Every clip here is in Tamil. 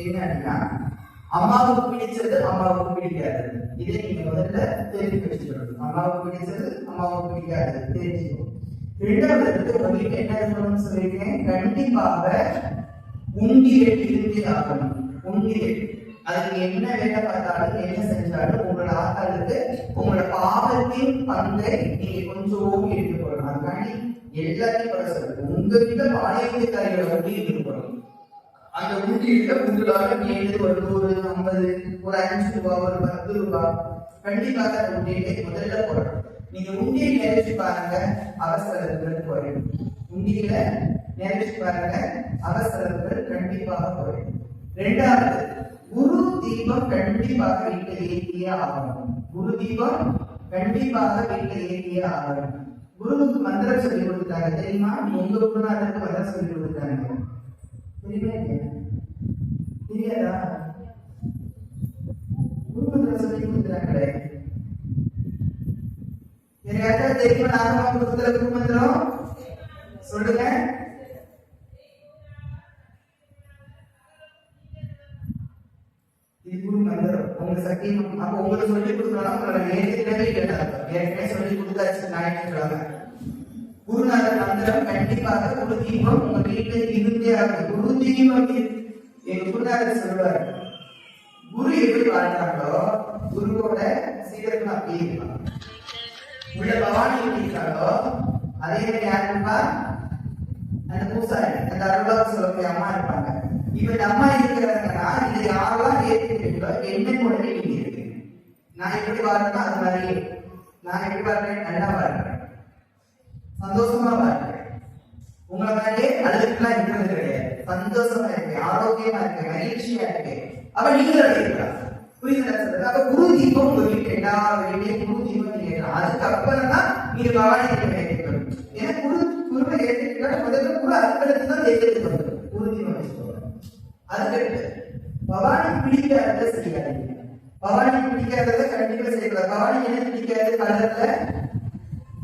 என்னன்னா அம்மாவுக்கு பிடிச்சது அம்மாவுக்கு பிடிக்காது. இதை நீங்க முதல்ல தெரிஞ்சு வச்சுக்கணும் அம்மாவுக்கு பிடிச்சது அம்மாவுக்கு பிடிக்காது. தெரிஞ்சுக்கணும் ரெண்டாவது உங்களுக்கு என்ன சொல்லணும்னு சொல்லியிருக்கேன்? கண்டிப்பாக உண்டியல் இருந்தே ஆகணும். உண்டியல் அதுக்கு என்ன வேலை பார்த்தாலும் என்ன செஞ்சாலும் உங்களோட ஆட்களுக்கு உங்களோட பாவத்தின் பங்கை நீங்க கொஞ்சம் எடுத்துக் எடுத்து போடணும் எல்லாத்தையும் உங்ககிட்ட பாளையத்து கரையில வண்டி அந்த உண்டியில உங்களால ஏழு ஒரு நூறு ஐம்பது ஒரு அஞ்சு ரூபாய் ஒரு பத்து ரூபாய் கண்டிப்பாக அந்த உண்டியலை முதல்ல போடணும் நீங்க உண்டியை நிறைச்சு பாருங்க அவசரங்கள் குறையும். உண்டியில நிறைச்சு பாருங்க அவசரங்கள் கண்டிப்பாக குறையும். ரெண்டாவது குரு தீபம் கண்டிப்பாக வீட்டில் ஏற்றியே ஆகணும். குரு தீபம் கண்டிப்பாக வீட்டில் ஏற்றியே ஆகணும். குருவுக்கு மந்திரம் சொல்லி கொடுத்தாங்க. தெரியுமா? உங்க குருநாதருக்கு மந்திரம் சொல்லி கொடுத்தாங்க. தெரியுமா இல்லையா? தெரியாதா குரு மந்திரம் சொல்லி கொடுத்தாங்களே யாருக்காவது தெரியுமா நாகமா கொடுத்துல குரு மந்திரம் சொல்லுங்க இது குரு மந்திரம் உங்க சக்தி அப்ப உங்களுக்கு சொல்லி கொடுக்கணும் உங்களை ஏற்கனவே கேட்டாங்க ஏற்கனவே சொல்லி கொடுத்தாச்சு நாயகர்களாக குருநாத மந்திரம் கண்டிப்பாக குரு தீபம் உங்க வீட்டுல இருந்தே ஆகும். குரு தீபம் எங்க குருநாதர் சொல்வார் குரு எப்படி வாழ்ந்தாங்களோ குருவோட சீடர்கள் அப்படியே இருப்பாங்க உள்ள பவானி எப்படி இருக்காங்களோ அதே மாதிரி யார் இருப்பா? அந்த பூசாரி அந்த அருளாக சொல்லக்கூடிய அம்மா இருப்பாங்க. இப்ப இந்த அம்மா இருக்கிறாங்கன்னா இதை யாரெல்லாம் ஏற்றுக்கிறீங்களோ என்ன உடனே நீங்க இருக்கு நான் எப்படி வாழ்றேனோ அது மாதிரி நான் எப்படி வாழ்றேன் நல்லா வாழ்றேன் சந்தோஷமா வாழ்றேன் உங்களை மாதிரியே அழுதுக்குலாம் இருக்கிறது கிடையாது. சந்தோஷமா இருக்கு ஆரோக்கியமா இருக்கு மகிழ்ச்சியா இருக்கு. அப்ப நீங்க அடையலாம் புரியுதா சொல்றது அப்ப குரு தீபம் உங்க வீட்டு எல்லா குரு தீபம் நீங்க அதுக்கப்புறம் தான் நீங்க பவானி தீபம் ஏன்னா குரு குருவை ஏற்றுக்கிட்டா முதல்ல குரு அதுக்கடுத்து தான் தெய்வத்துக்கு குரு தீபம் வச்சுக்கோங்க. அதுக்கடுத்து பவானி பிடிக்காதத செய்யாதீங்க. பவானி பிடிக்காததை கண்டிப்பா செய்யக்கூடாது. பவானி என்ன பிடிக்காது? கலர்ல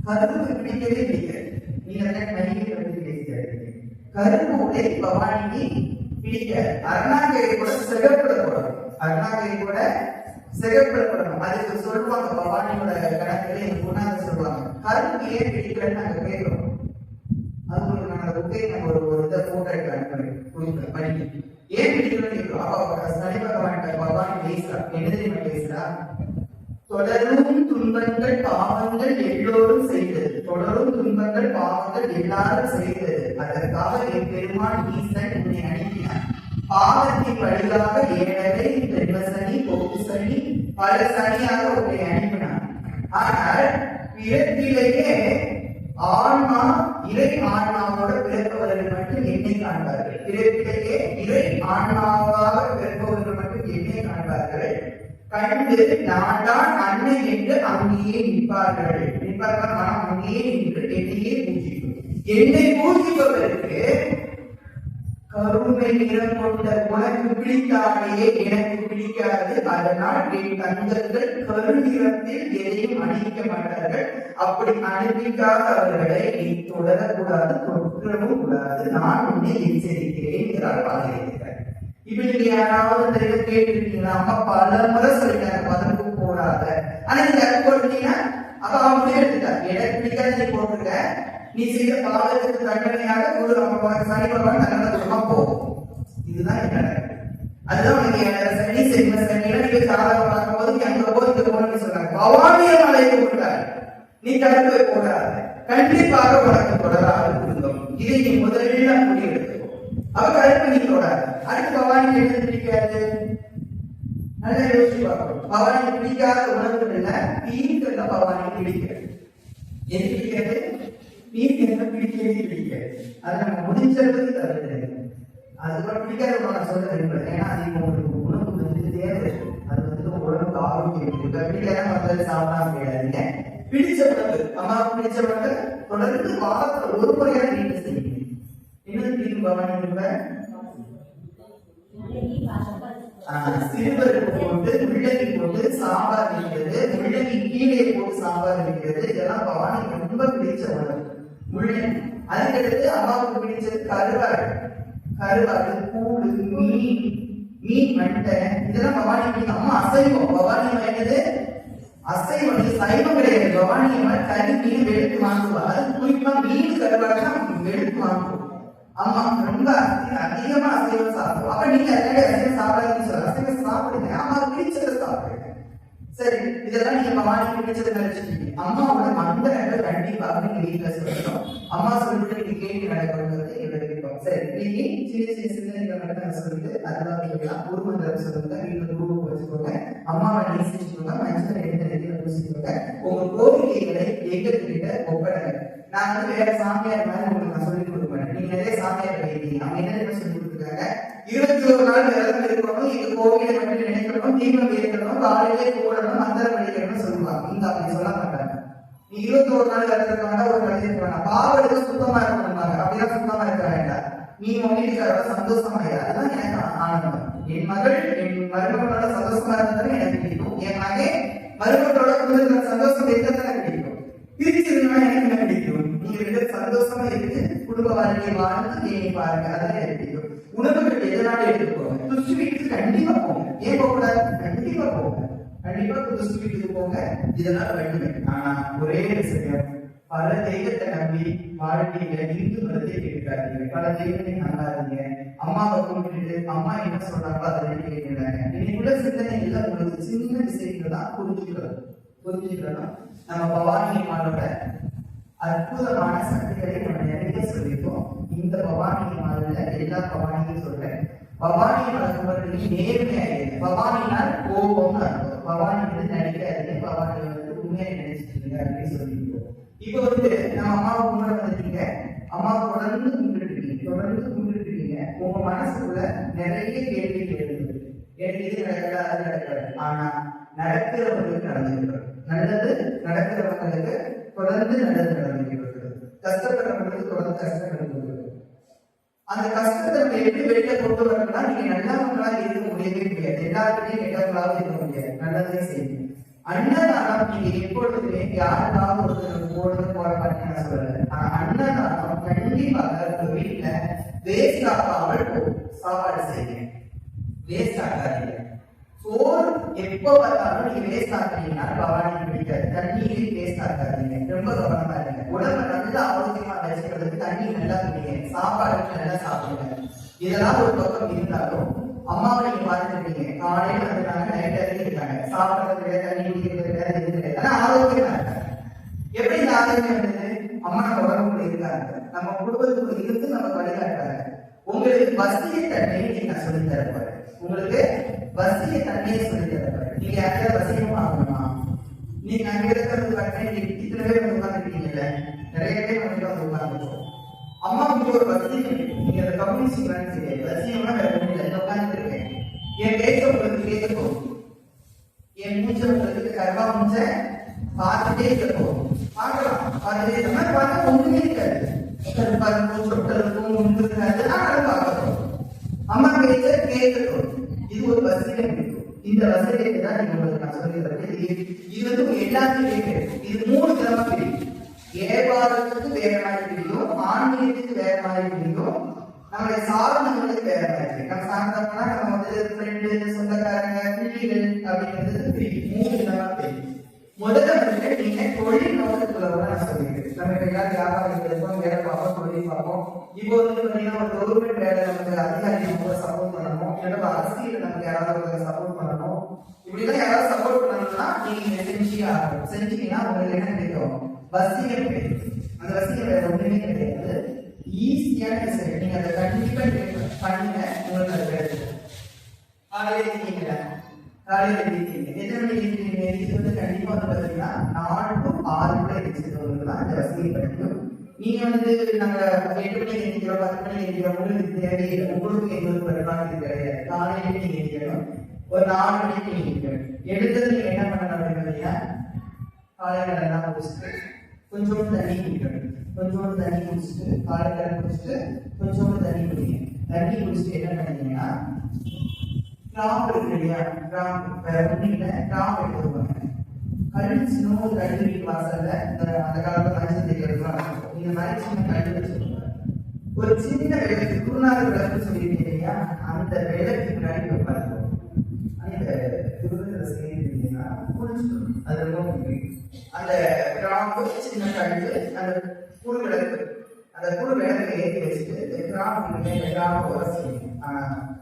கரும்பு பிடிக்கவே பிடிக்காது நீங்க நடிகை பற்றி உடை பவானிக்கு பிடிக்க அருணாக்கரை கூட சிகப்பிடக்கூடாது அருணாக்கரை கூட சிகப்பிடப்படணும். அதுக்கு சொல்லுவாங்க பவானியோட கணக்கில் எங்க பொண்ணாங்க சொல்லுவாங்க கரும்பு ஏன் பிடிக்கலன்னு நாங்க கேட்கிறோம். அது ஒரு நாங்க புக்கை நம்ம ஒரு ஒரு இதை போட்டோ எடுத்து அனுப்பி கொடுக்குறோம் படிக்க ஏன் பிடிக்கலன்னு கேட்கிறோம். அப்ப சனி பகவான் பகவான் பேசுறா. என்ன தெரியுமா பேசுறா? தொடரும் பிறப்பிலேயே ஆன்மா இறை ஆன்மாவோட பிறப்பவர்கள் மட்டும் என்னை காண்பார்கள். பிறப்பிலேயே இறை ஆன்மாவாக பிறப்பவர்கள் மட்டும் என்னை காண்பார்கள். கண்டு நான் தான் அன்னை என்று அங்கேயே நிற்பார்கள். நிற்பார்கள் நான் அங்கேயே நின்று என்னையே பூஜிக்கும். என்னை பூஜிப்பவருக்கு கருமை நிறம் கொண்ட உனக்கு பிடிக்காதையே எனக்கு பிடிக்காது. அதனால் என் தந்தங்கள் கருநிறத்தில் எதையும் அணிவிக்க மாட்டார்கள். அப்படி அணிவிக்காத அவர்களை நீ தொடரக்கூடாது தொற்றவும் கூடாது. நான் உன்னை எச்சரிக்கிறேன் என்றால் பாதிக்கிறார் இப்ப நீங்க யாராவது இந்த கேட்டிருக்கீங்களா? அம்மா பல முறை சொல்லிட்டாங்க பதற்கு போடாத. ஆனா நீங்க அது போட்டுட்டீங்கன்னா அப்ப அவங்க எடுத்துட்டாங்க எனக்கு பிடிக்காத நீ போட்டுருக்க. நீ செய்த பாவத்துக்கு தண்டனையாக குரு நம்ம சனி பகவான் தண்டனை கொடுமா போகும் இதுதான் என்ன நடக்குது. அதுதான் உனக்கு ஏழரை சனி சென்ம சனியில நீங்க சாதகம் பார்க்கும்போது நீ அங்க போய் இங்க போகணும்னு சொன்னாங்க பவானிய மலைக்கு கொடுத்தாரு நீ கருத்து கண்டிப்பாக வழக்கு தொடராது இருந்தோம் இதை நீ முதலில் முடிவெடுத்துக்கோ அவ கருப்பு நீ தொடாது அடுத்து பவானி எழுத பிடிக்காது நல்லா யோசிச்சு பார்க்கணும். பவானி பிடிக்காத உணவு இல்ல தீர்க்கல பவானி பிடிக்கிறது. எது பிடிக்காது தீர்க்கல பிடிக்கவே பிடிக்காது. அது நம்ம முடிஞ்சளவுக்கு தவிர்க்கிறது அதுக்கப்புறம் பிடிக்காத நான் சொல்ல விரும்புறேன். ஏன்னா அது இப்போ உங்களுக்கு உணவு வந்து தேவை. அது வந்து உடம்புக்கு ஆரோக்கியம் இருக்கு. இப்ப பிடிக்காத மற்ற சாப்பிடாம கிடையாதுங்க பிடிச்ச உணவு அம்மாவுக்கு பிடிச்ச உணவு தொடர்ந்து வாரத்துல ஒரு முறையாக நீங்க செய்யுங்க என்ன தீர்வு பவானி சிறுவருக்கு போட்டு முள்ளங்கி போட்டு சாம்பார் வைக்கிறது. முள்ளங்கி கீழே போட்டு சாம்பார் வைக்கிறது. இதெல்லாம் பவானி ரொம்ப பிடிச்ச உணவு. முள்ளங்கி. அதுக்கடுத்து அம்மாவுக்கு பிடிச்சது கருவாடு. கருவாடு கூடு மீன் மீன் மட்டை. இதெல்லாம் பவானி மீன் அம்மா அசைவம். பவானி வாங்கினது அசைவம் இது சைவம் கிடையாது பவானி கறி மீன் வெளுத்து வாங்குவா அது குறிப்பா மீன் கருவாடு வெளுத்து வாங்குவோம் ஆமா ரொம்ப அதிகமா அசைவம் சாப்பிடுவோம் அப்ப நீங்க அதனால அசைவம் சாப்பிடாதீங்கன்னு சொல்ல அசைவம் சாப்பிடுங்க ஆமா பிடிச்சதை சாப்பிடுங்க சரி இதெல்லாம் நீங்க பவானிக்கு பிடிச்சதை நினைச்சிருக்கீங்க அம்மாவோட மந்திரங்கள் கண்டிப்பாக நீங்க வீட்டுல சொல்லணும் அம்மா சொல்லிட்டு நீங்க கேட்டு நடக்கிறது என்னோட விருப்பம் சரி நீங்க சின்ன சின்ன சின்ன மட்டும் நான் சொல்லிட்டு அதெல்லாம் கேட்கலாம் ஒரு மந்திரம் சொல்லுங்க வீட்டுல குரூப் வச்சுக்கோங்க அம்மாவை நேசிச்சுக்கோங்க மனுஷனை எடுத்து நெத்தியில உங்க கோரிக்கைகளை எங்ககிட்ட ஒப்படைங்க. நான் வந்து வேற சாமியார் மாதிரி உங்களுக்கு நான் சொல்லி கொடுப்பேன் நீங்க நிறைய சாமியார் வைத்தீங்க. அவங்க என்ன சொல்லி கொடுத்துருக்காங்க? இருபத்தி ஒரு நாள் விரதம் இருக்கணும். இது கோவிலை மட்டும் நினைக்கணும். தீபம் ஏற்கணும் காலையிலே கூடணும் மந்திரம் படிக்கணும்னு சொல்லுவாங்க. இங்க அப்படி சொல்ல மாட்டாங்க. நீ இருபத்தி ஒரு நாள் விரதம் இருக்க ஒரு மனிதன் இருக்க வேண்டாம் பாவடுக்கு சுத்தமா இருக்கணும்பாங்க அப்படிலாம் சுத்தமா இருக்க வேண்டாம். நீ உங்க வீட்டுக்காரோட சந்தோஷமா இரு அதுதான் எனக்கு ஆனந்தம். என் மகள் என் மருமகளோட சந்தோஷமா இருந்தாலும் எனக்கு பிடிக்கும். என் மகன் மருமகளோட குடும்பத்துல சந்தோஷம் இருக்கிறது கிடைக்கும் பிரிச்சிருந்தா எனக்கு என்ன கிடைக்கும் நீங்க ரெண்டு சந்தோஷமா இருக்கு குடும்ப வாழ்க்கையை வாழ்ந்து தேடி பாருங்க அதெல்லாம் எனக்கு உணவுகள் எதனால எடுத்து போங்க. துஷ்டி வீட்டுக்கு கண்டிப்பா போங்க. ஏன் போக கூடாது கண்டிப்பா போங்க. கண்டிப்பா துஷ்டி வீட்டுக்கு போங்க. இதெல்லாம் வேண்டுமே ஆனா ஒரே விஷயம். பல தெய்வத்தை நம்பி வாழ்க்கையில இந்து மதத்தை கேட்காதீங்க பல தெய்வத்தை நம்பாதீங்க. அம்மாவை கூப்பிட்டு அம்மா என்ன சொல்றாங்களோ அதை கேட்கிறாங்க இன்னைக்குள்ள சிந்தனை எல்லாம் உங்களுக்கு சின்ன விஷயங்கள் தான் புரிஞ்சுக்கிறது புரிஞ்சுக்கிறோம் நம்ம பவானி அம்மாவோட அற்புதமான சக்திகளை நம்ம நிறைய சொல்லியிருக்கோம். இந்த பவானி மாதத்துல எல்லா பவானியும் சொல்றேன். பவானி மலர்வர்களுக்கு நேர்மையாக பவானினால் கோபம் பவானி கிடையாது. ஆனா நடக்கிறவர்களுக்கு நடந்துகிறது நல்லது நடக்கிறவர்களுக்கு தொடர்ந்து நல்லது நடந்துகிறது கஷ்டப்படுறவங்களுக்கு தொடர்ந்து கஷ்டம் நடந்துக்கிறது அந்த கஷ்டத்தை நம்ம எப்படி வெளியில கொண்டு வரணும்னா நீங்க நல்லவங்களா இருக்க முடியவே முடியாது. எல்லாருமே கெட்டவங்களாவும் இருக்க முடியாது. நல்லதே செய்யுங்க. அன்னதானம் நீங்க எப்பொழுதுமே யாருக்காவது ஒருத்தர் போடுறது போட மாட்டேன்னு சொல்லல. ஆனா அன்னதானம் கண்டிப்பாக உங்க வீட்டுல வேஸ்ட் ஆகாமல் சாப்பாடு செய்யுங்க. வேஸ்ட் ஆகாதீங்க. சோறு எப்ப பார்த்தாலும் நீங்க வேஸ்ட் ஆக்குறீங்கன்னா பவானி பிடிக்காது. தண்ணீர் வேஸ்ட் ஆக்காதீங்க ரொம்ப கவனமா இருங்க. உடம்ப நல்லா ஆரோக்கியமா வச்சுக்கிறதுக்கு தண்ணி நல்லா குடிங்க. சாப்பாடு நல்லா சாப்பிடுங்க. இதெல்லாம் ஒரு பக்கம் இருந்தாலும் அம்மாவை நீங்க பார்த்துருக்கீங்க காலையில வந்துட்டாங்க நைட் வரைக்கும் இருக்காங்க. சாப்பிடுறது கிடையாது தண்ணி குடிக்கிறது வேற எதுவும் கிடையாது. ஆனா ஆரோக்கியமா இருக்காங்க. எப்படி இந்த ஆரோக்கியம் அம்மா நம்ம உடம்புக்குள்ள இருக்காங்க. நம்ம குடும்பத்துக்குள்ள இருந்து நம்ம வழிகாட்டுறாங்க உங்களுக்கு வசதியை தண்ணி நீங்க நான் சொல்லி தர போறேன் உங்களுக்கு வசிய தன்மையை சொல்லி தர நீங்க யாரையாவது வசியம் ஆகணுமா நீங்க அங்க இருக்கிறது பார்த்தீங்கன்னா நீங்க இத்தனை பேர் வந்து உட்காந்துருக்கீங்கல்ல நிறைய பேர் வந்து வந்து உட்காந்துருக்கோம் அம்மா உங்களுக்கு ஒரு வசதி இருக்கு. நீங்க அதை கவனிச்சீங்களான்னு தெரியாது வசியம்னா வேற ஒண்ணும் இல்லை. இந்த உட்காந்துட்டு இருக்கேன். என் பேச உங்களுக்கு கேட்க போகும் என் மூச்ச உங்களுக்கு கர்வா மூச்ச பார்த்துட்டே இருக்கணும் பார்க்கலாம். பார்த்துட்டே இருக்க பார்த்தா ஒண்ணுமே இருக்காது கருப்பாருக்கும் சொட்டருக்கும் ஒன்று இருக்காது ஆனால் பார்க்கணும் அம்மா பேச்ச கேட்கட்டும் இது ஒரு வசதியை பிடிக்கும் இந்த வசதியை தான் நீங்க உங்களுக்கு நான் சொல்லி தரேன் இது இது வந்து உங்க எல்லாத்தையும் கேட்குது இது மூணு விதமா பிரிக்கும் ஏபாதத்துக்கு வேற மாதிரி பிரிக்கும் ஆன்மீகத்துக்கு வேற மாதிரி பிரிக்கும் நம்மளுடைய சாதனங்களுக்கு நம்ம வந்து ஃப்ரெண்டு சொந்தக்காரங்க பிள்ளைகள் அப்படிங்கிறது மூணு விதமா முதல்ல வந்து நீங்க தொழில் நோக்கத்துல நான் சொல்லிக்கிறேன் நம்ம எல்லாம் வியாபாரம் எடுப்போம் வேலை பார்ப்போம் தொழில் பார்ப்போம் இப்போ வந்து பாத்தீங்கன்னா ஒரு கவர்மெண்ட் வேலை நமக்கு அதிகாரி நமக்கு சப்போர்ட் பண்ணணும் இல்லைன்னா அரசியல் நமக்கு யாராவது சப்போர்ட் பண்ணணும் இப்படிலாம் யாராவது சப்போர்ட் பண்ணணும்னா நீங்க இதை ஆகணும் செஞ்சீங்கன்னா உங்களுக்கு என்ன கிடைக்கும் வசியம் கிடைக்கும் அந்த வசியம் வேற ஒண்ணுமே கிடையாது ஈஸியான சார் நீங்க அதை கண்டிப்பா பண்ணுங்க உங்களுக்கு அது கிடைக்கும் காலையில் இருக்கீங்களா எத்தனை மணிக்கு இருக்கீங்க இது வந்து கண்டிப்பா வந்து பார்த்தீங்கன்னா நாலு டு ஆறுக்குள்ள இருக்கிறவங்களுக்கு தான் அதை வசதியை கிடைக்கும். நீங்க வந்து நாங்க எட்டு மணிக்கு எந்திக்கிறோம் பத்து மணிக்கு உங்களுக்கு தேவையில்லை. உங்களுக்கு எங்களுக்கு வரலாம் இது கிடையாது. காலையில நீங்க ஒரு நாலு மணிக்கு நீங்க எந்திக்கணும் எடுத்தது நீங்க என்ன பண்ணணும் அப்படின்னு பார்த்தீங்கன்னா காலையில நல்லா குடிச்சிட்டு தண்ணி குடிக்கணும். கொஞ்சோண்டு தண்ணி குடிச்சிட்டு காலையில குடிச்சிட்டு கொஞ்சோண்டு தண்ணி குடிங்க. தண்ணி குடிச்சிட்டு என்ன பண்ணீங்கன்னா கிராம்பு இருக்கு இல்லையா? கிராம்பு. வேற கிராம்பு எடுத்துக்கோங்க கல் ஒரு கழிவு வீட்டு வாசல்ல இந்த அந்த காலத்துல மனுஷன் தெரியாதுலாம் இந்த மாதிரி சின்ன கல் ஒரு சின்ன விளக்கு குருநாதர் விளக்கு சொல்லியிருக்கீங்க இல்லையா? அந்த இந்த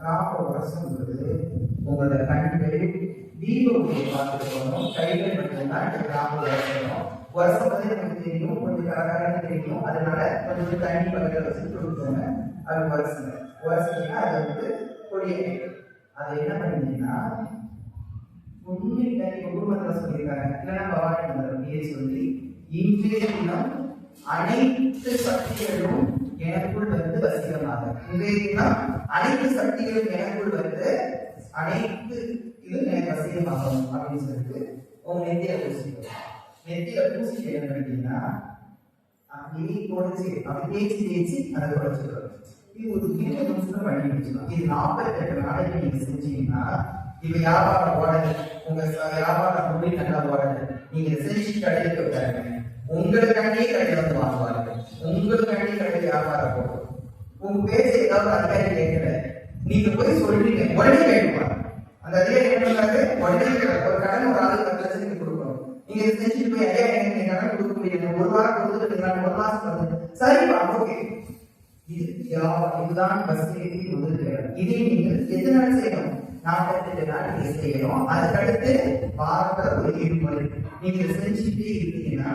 கிராஃப் உரசி உங்களோட கண்கள் தீபத்தை பார்த்துட்டு போகணும். கைகள் மட்டும்தான் இந்த கிராஃப் வருஷம் உரசும் போது தெரியும். கொஞ்சம் கரகரன்னு தெரியும். அதனால கொஞ்சம் தண்ணி பக்கத்தில் வச்சு கொடுத்துருங்க அது உரசுங்க உரசிங்கன்னா அது வந்து பொடியை அதை என்ன பண்ணீங்கன்னா உண்மையில இப்ப சொல்லியிருக்காங்க. இல்லைன்னா பவானி மந்திரம் சொல்லி. இன்றைய தினம் அனைத்து சக்திகளும் எனக்குள் வந்து வசீகமாக உபயோகினா அனைத்து சக்திகளும் எனக்குள் வந்து அனைத்து இதுவும் எனக்கு வசீகமாகும் அப்படின்னு சொல்லிட்டு உங்க நெத்தியில பூசிக்கணும். நெத்தியில பூசிட்டு என்ன அப்படின்னா அப்படியே குறைச்சி அப்படி தேய்ச்சி தேய்ச்சி அதை குறைச்சிக்கிறோம் இது ஒரு இருபது நிமிஷம் பண்ணி வச்சுக்கலாம் இது நாற்பத்தி எட்டு நாளைக்கு நீங்க செஞ்சீங்கன்னா இப்ப வியாபாரம் ஓடல உங்க ச- வியாபாரம் முடி நல்லா ஓடல நீங்க இதை செஞ்சு கடைக்கு வைக்காருங்க உங்களுக்காண்டியே கடையில வந்து வாங்குவாங்க உங்களுக்காண்டியே கடையில் வியாபாரம் போகும் உங்க பேச ஏதாவது அதிகாரி கேட்கல. நீங்க போய் சொல்றீங்க. உடனே கேட்டுப்பாங்க அந்த அதிகாரி என்ன பண்ணாரு உடனே ஒரு கடன் ஒரு ஆளுக்கு பத்து நீங்க கொடுக்கணும். நீங்க செஞ்சுட்டு போய் ஐயா எனக்கு நீங்க கடன் கொடுக்க முடியாது ஒரு வாரம் கொடுத்துட்டு நான் ஒரு மாசம் வந்து சரிப்பா ஓகே இதுதான் பஸ் முதல் வேலை இதை நீங்கள் எத்தனை செய்யணும்? நாற்பத்தெட்டு நாள் நீங்க செய்யணும்? அதுக்கடுத்து வாரத்துல ஒரு இருப்பது நீங்க செஞ்சுட்டே இருக்கீங்கன்னா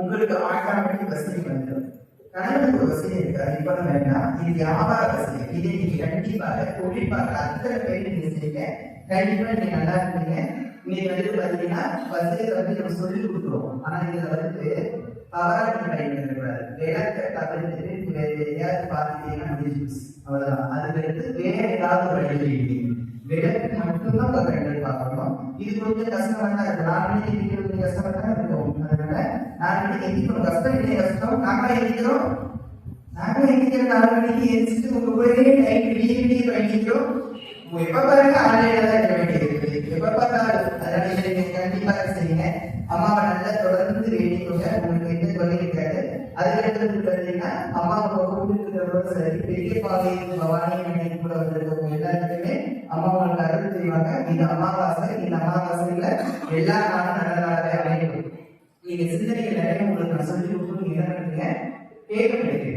உங்களுக்கு ஆட்டோமேட்டிக் வசதி வந்துடும் கணவனுக்கு ஒரு வசதி இருக்காது அது வேண்டாம் இது வியாபார வசதி. இதை நீங்க கண்டிப்பாக தொழிற்பாக அத்தனை பேர் நீங்க செய்யுங்க. கண்டிப்பா நீங்க நல்லா இருப்பீங்க. நீங்க வந்து பாத்தீங்கன்னா வசதியை வந்து நம்ம சொல்லி கொடுத்துருவோம். ஆனா இதுல வந்து பவராட்டி பயன்படுத்தக்கூடாது விளக்க தவிர்த்துட்டு வேற எதையாவது பார்த்தீங்கன்னா முடிஞ்சு அவ்வளவுதான். அதுக்கடுத்து வேற ஏதாவது வழி விளக்கு மட்டும்தான் ஒரு ரெண்டு பார்க்கணும் இது கொஞ்சம் கஷ்டமா தான் இருக்கு நாலு மணிக்கு எந்திரிக்கிறது கொஞ்சம் கஷ்டமா தான் இருக்கும் அதனால நாலு மணிக்கு எந்திரிக்கணும் கஷ்டம் இல்லை கஷ்டம் நாங்களா எந்திரிக்கிறோம் நாங்களும் எந்திரிக்கிற நாலு மணிக்கு எந்திரிச்சிட்டு உங்க கூடவே டைம் விடிய விடிய பயணிக்கிறோம் எப்ப பாருங்க ஆன்லைன்ல தான் இருக்க வேண்டியது எப்ப பார்த்தாலும் அதனால இதை நீங்க கண்டிப்பா செய்யுங்க அம்மாவை நல்லா தொடர்ந்து வேண்டிக்கோங்க உங்களுக்கு எந்த தொல்லை இருக்காது அதுக்கடுத்து பார்த்தீங்கன்னா அம்மாவை கூப்பிட்டு சரி பெரிய பாவை பவானி அன்னைக்கு கூட வந்திருக்கவங்க எல்லாருக்குமே அம்மா உங்களுக்கு இது செய்வாங்க இந்த அமாவாசை இந்த அமாவாசையில எல்லா நாளும் நல்ல நாளாக அமையும் நீங்க சிந்தனை நிறைய உங்களுக்கு நான் சொல்லி கொடுத்து நீங்க என்ன பண்ணுறீங்க? கேட்க முடியுது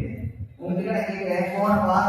உங்ககிட்ட நான் கேட்கிறேன் போன வாரம்